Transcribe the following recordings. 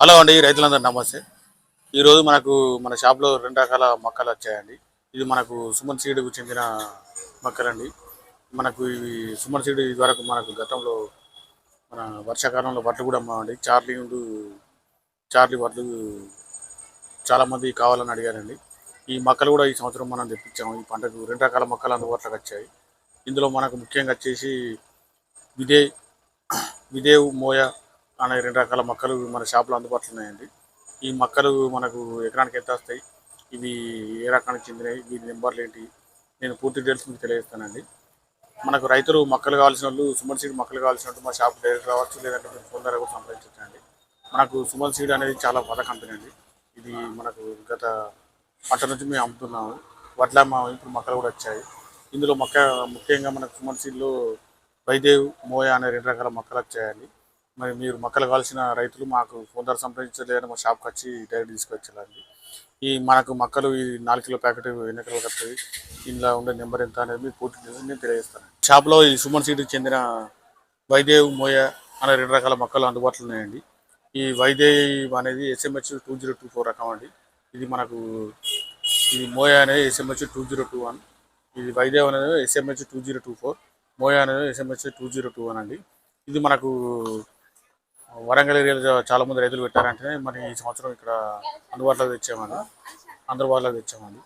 Hello అండి రైతులందరూ నమస్తే. ఈరోజు మనకు మన షాప్లో రెండు రకాల మొక్కలు వచ్చాయండి. ఇది మనకు సుమన్ సీడ్కు చెందిన మొక్కలండి. మనకు ఇవి సుమన్ సీడ్ వరకు మనకు గతంలో మన వర్షాకాలంలో వడ్లు కూడా అమ్మామండి. చార్లీ ఉండు చార్లీ వడ్లు చాలామంది కావాలని అడిగారండి. ఈ మొక్కలు కూడా ఈ సంవత్సరం మనం తెప్పించాము. ఈ పంటకు రెండు రకాల మొక్కలు అందుబాటులోకి వచ్చాయి. ఇందులో మనకు ముఖ్యంగా వచ్చేసి విదే విదేవ్ మోయ అనే రెండు రకాల మొక్కలు మన షాప్లో అందుబాటులో ఉన్నాయండి. ఈ మొక్కలు మనకు ఎకరానికి ఎంత వస్తాయి? ఇవి ఏ రకానికి చెందినవి? వీటి నెంబర్లు ఏంటి? నేను పూర్తి డీటెయిల్స్ మీకు తెలియజేస్తానండి. మనకు రైతులు మొక్కలు కావాల్సిన వాళ్ళు సుమన్ సీడ్ మొక్కలు కావాల్సిన వాళ్ళు మా షాప్ డైరెక్ట్ రావచ్చు లేదంటే మీరు ఫోన్ ద్వారా కూడా సంప్రదించండి మనకు సుమన్ సీడ్ అనేది చాలా పాత కంపెనీ అండి. ఇది మనకు గత పంట నుంచి మేము అమ్ముతున్నాము. వడ్ల మా ఇప్పుడు మొక్కలు కూడా వచ్చాయి. ఇందులో మొక్క ముఖ్యంగా మనకు సుమన్ సీడ్లో వైదేవ్ మోయా అనే రెండు రకాల మొక్కలు వచ్చాయండి. మరి మీరు మొక్కలు కావాల్సిన రైతులు మాకు ఫోన్ ద్వారా సంప్రదించలేదని మా షాప్కి వచ్చి డైరెక్ట్ తీసుకొచ్చేయాలండి ఈ మనకు మొక్కలు ఈ నాలుగు కిలో ప్యాకెట్ ఎన్ని కిలో కట్టేది ఇందులో ఉండే నెంబర్ ఎంత అనేది మీకు పూర్తి నేను తెలియజేస్తాను. షాప్లో ఈ సుమన్ సీడ్కి చెందిన వైదేవ్ మోయ అనే రెండు రకాల మొక్కలు అందుబాటులో ఉన్నాయండి. ఈ వైదేవ్ అనేది SMH two zero two four రకం అండి. ఇది మనకు ఇది మోయ అనేది SMH two zero two one ఇది వైదేవ్ అనేది SMH two zero two four Moya అనేది SMH two zero two one అండి. ఇది మనకు వరంగల్ ఏరియాలో చాలా మంది రైతులు పెట్టారంటే మరి ఈ సంవత్సరం ఇక్కడ అందుబాటులో తెచ్చామని అందుబాటులో తెచ్చామండి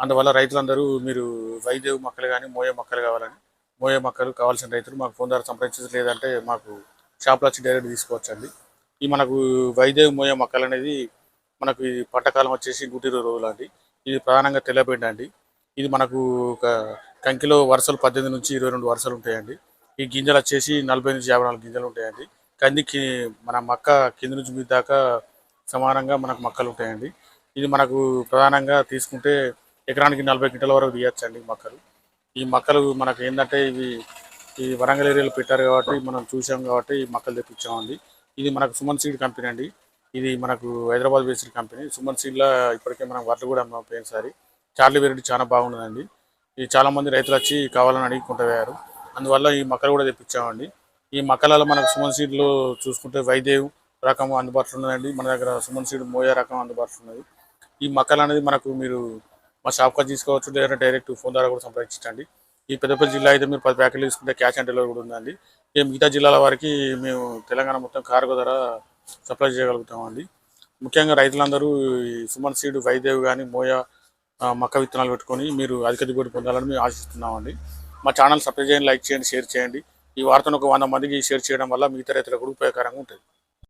అందువల్ల రైతులందరూ మీరు వైద్య మొక్కలు కానీ మోయే మొక్కలు కావాలని మోయే మొక్కలు కావాల్సిన రైతులు మాకు ఫోన్ ద్వారా సంప్రదించదు లేదంటే మాకు షాప్లో వచ్చి డైరెక్ట్ తీసుకోవచ్చండి. ఈ మనకు వైద్య మోయే మొక్కలు అనేది మనకు ఈ పట్టకాలం వచ్చేసి నూట రోజులు అండి ఇది ప్రధానంగా తెల్లబిండి అండి. ఇది మనకు ఒక కంకిలో వరుసలు పద్దెనిమిది నుంచి ఇరవై రెండు వరుసలు ఉంటాయండి. ఈ గింజలు వచ్చేసి నలభై నుంచి యాభై నాలుగు గింజలు ఉంటాయండి. కంది మన మక్క కింద నుంచి మీద దాకా సమానంగా మనకు మొక్కలు ఉంటాయండి. ఇది మనకు ప్రధానంగా తీసుకుంటే ఎకరానికి నలభై క్వింటల వరకు తీయచ్చండి మొక్కలు. ఈ మొక్కలు మనకు ఏంటంటే ఇవి ఈ వరంగల్ ఏరియాలో పెట్టారు కాబట్టి మనం చూసాం కాబట్టి ఈ మొక్కలు తెప్పించామండి. ఇది మనకు సుమన్ సీడ్ కంపెనీ అండి. ఇది మనకు హైదరాబాద్ బేస్డ్ కంపెనీ. సుమన్ సీడ్లో ఇప్పటికే మనం వడ్లు కూడా అమ్మాం పోయినసారి. చార్లీ వెరైటీ చాలా బాగున్నదండి ఇది చాలా మంది రైతులు వచ్చి కావాలని అడిగి అందువల్ల ఈ మొక్కలు కూడా తెప్పించామండి. ఈ మక్కలలో మనకు సుమన్ సీడ్లో చూసుకుంటే వైదేవ్ రకం అందుబాటులో ఉన్నదండి మన దగ్గర సుమన్ సీడ్ మోయా రకం అందుబాటులో ఉన్నది. ఈ మొక్కలు అనేది మనకు మీరు మా షాప్కి తీసుకోవచ్చు లేదా డైరెక్ట్ ఫోన్ ద్వారా కూడా సంప్రదించండి. ఈ పెద్దపల్లి జిల్లా అయితే మీరు పది ప్యాకెట్లు తీసుకుంటే క్యాష్ ఆన్ డెలివరీ కూడా ఉందండి. ఈ మిగతా జిల్లాల వారికి మేము తెలంగాణ మొత్తం కార్గో ధర సప్లై చేయగలుగుతామండి. ముఖ్యంగా రైతులందరూ ఈ సుమన్ సీడ్ వైదేవ్ కానీ మోయా మక్క విత్తనాలు పెట్టుకొని మీరు అధిక దిగుబడి పొందాలని మేము ఆశిస్తున్నామండి. మా ఛానల్ సబ్స్క్రైబ్ చేయండి లైక్ చేయండి షేర్ చేయండి. ఈ వార్తను ఒక వంద మందికి షేర్ చేయడం వల్ల మిగతా రైతులకు కూడా ఉపయోగకరంగా ఉంటుంది.